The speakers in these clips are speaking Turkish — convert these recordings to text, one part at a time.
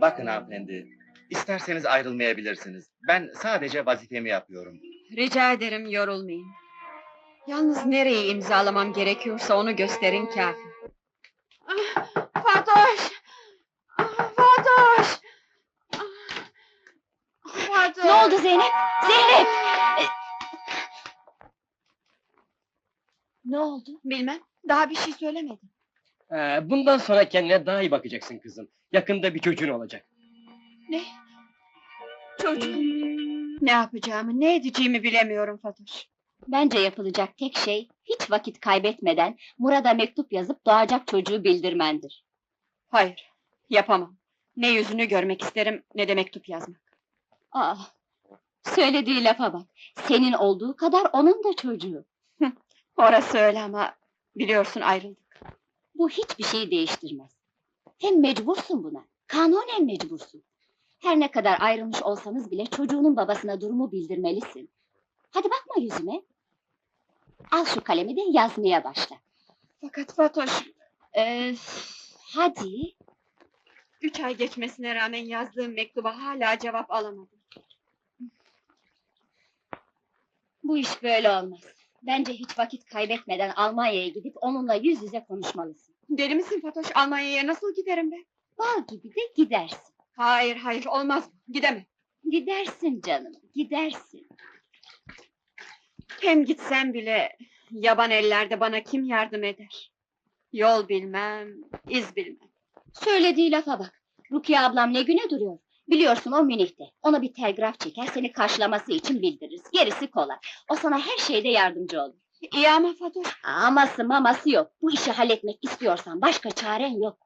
Bakın hanımefendi, isterseniz ayrılmayabilirsiniz. Ben sadece vazifemi yapıyorum. Rica ederim yorulmayın. Yalnız nereyi imzalamam gerekiyorsa onu gösterin kafi. Ah, Fatoş! Ah, Fatoş! Fatoş! Ne oldu Zeynep? Zeynep! Ne oldu? Bilmem, daha bir şey söylemedim. Ee, bundan sonra kendine daha iyi bakacaksın kızım. Yakında bir çocuğun olacak. Ne? Çocuğum. Ne yapacağımı, ne edeceğimi bilemiyorum Fatoş. Bence yapılacak tek şey hiç vakit kaybetmeden Murat'a mektup yazıp doğacak çocuğu bildirmendir. Hayır, yapamam. Ne yüzünü görmek isterim, ne de mektup yazmak. Ah, söylediği lafa bak. Senin olduğu kadar onun da çocuğu. Orası öyle ama biliyorsun ayrıldık. Bu hiçbir şeyi değiştirmez. Hem mecbursun buna. Kanunen mecbursun. Her ne kadar ayrılmış olsanız bile çocuğunun babasına durumu bildirmelisin. Hadi bakma yüzüme. Al şu kalemi de yazmaya başla. Fakat Fatoş, Ee, hadi. üç ay geçmesine rağmen yazdığım mektuba hala cevap alamadım. Bu iş böyle olmaz. Bence hiç vakit kaybetmeden Almanya'ya gidip onunla yüz yüze konuşmalısın. Deli misin Fatoş? Almanya'ya nasıl giderim ben? Bal gibi de gidersin. Hayır, hayır, olmaz. Gidemem. Gidersin canım, gidersin. Hem gitsem bile yaban ellerde bana kim yardım eder? Yol bilmem, iz bilmem. Söylediği lafa bak. Rukiye ablam ne güne duruyor? Biliyorsun o Münih'te. Ona bir telgraf çeker, seni karşılaması için bildiririz. Gerisi kolay. O sana her şeyde yardımcı olur. İyi ama Fatoş, Aması maması yok. Bu işi halletmek istiyorsan başka çaren yok.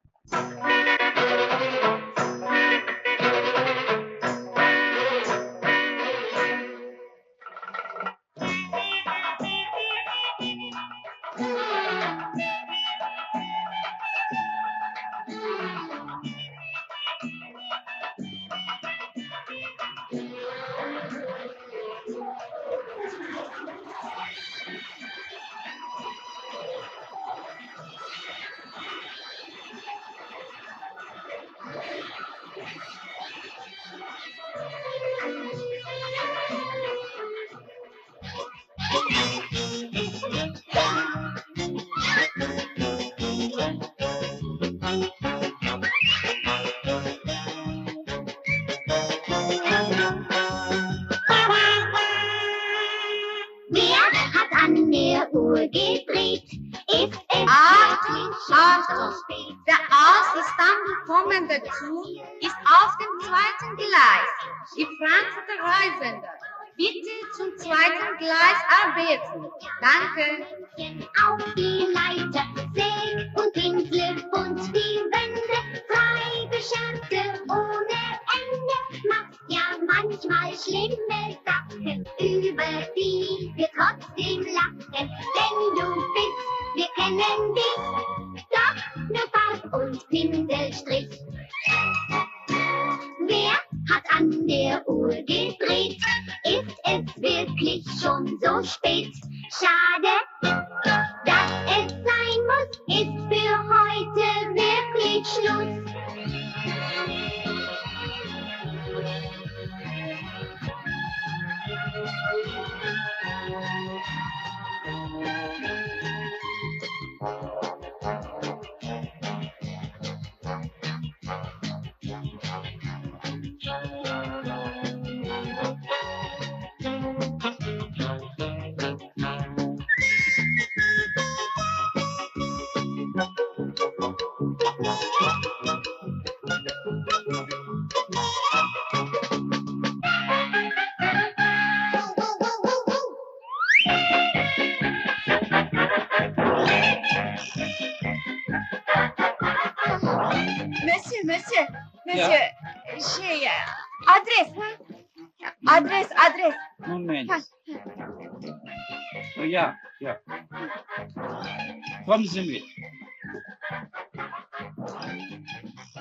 Uhr gedreht? Ist es Achtung, Achtung. Der aus Istanbul kommende Zug ist auf dem zweiten Gleis. Die Frankfurter Reisende. Bitte zum zweiten Gleis arbeiten. Danke. Auf die Leiter, Säg und Pinsel und die Wände, frei bescherte ohne Ende, machst ja manchmal schlimme Sachen, You. Monsieur, şey, adres, ha? Adres, adres. Moment. Oh, ja, ja. Kommen Sie mit.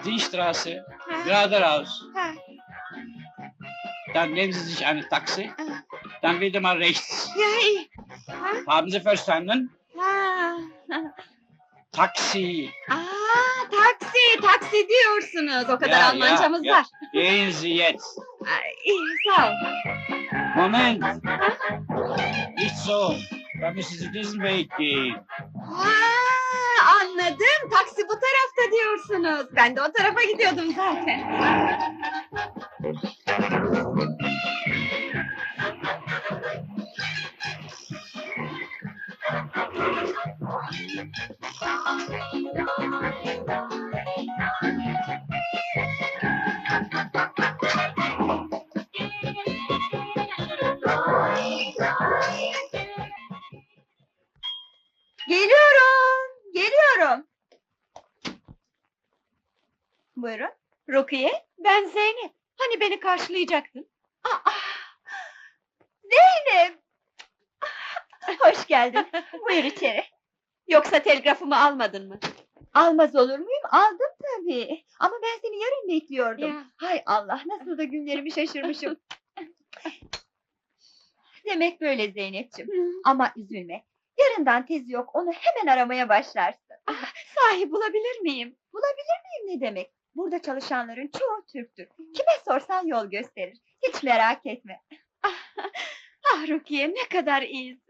Die Straße, geradeaus. Dann nehmen Sie sich eine Taxi. Dann wieder mal rechts. Ya. Haben Sie verstanden? Taxi. Aa, taksi, taksi diyorsunuz. O kadar Ya, ya, Almancamız ya. var. Ay, iyi, sağ ol. Moment. Nicht so. Weg gehen. Ha, anladım. Taksi bu tarafta diyorsunuz. Ben de o tarafa gidiyordum zaten. Geliyorum. Buyurun. Rukiye, ben Zeynep. Hani beni karşılayacaktın? Aa, Zeynep! Hoş geldin. Buyur içeri. Yoksa telgrafımı almadın mı? Almaz olur muyum? Aldım tabii. Ama ben seni yarın bekliyordum. Ya. Hay Allah nasıl da günlerimi şaşırmışım. Demek böyle Zeynep'ciğim. Ama üzülme. Yarından tezi yok onu hemen aramaya başlarsın. Sahi bulabilir miyim? Ne demek? Burada çalışanların çoğu Türktür. Kime sorsan yol gösterir. Hiç merak etme. Ah Rukiye ne kadar iyisin.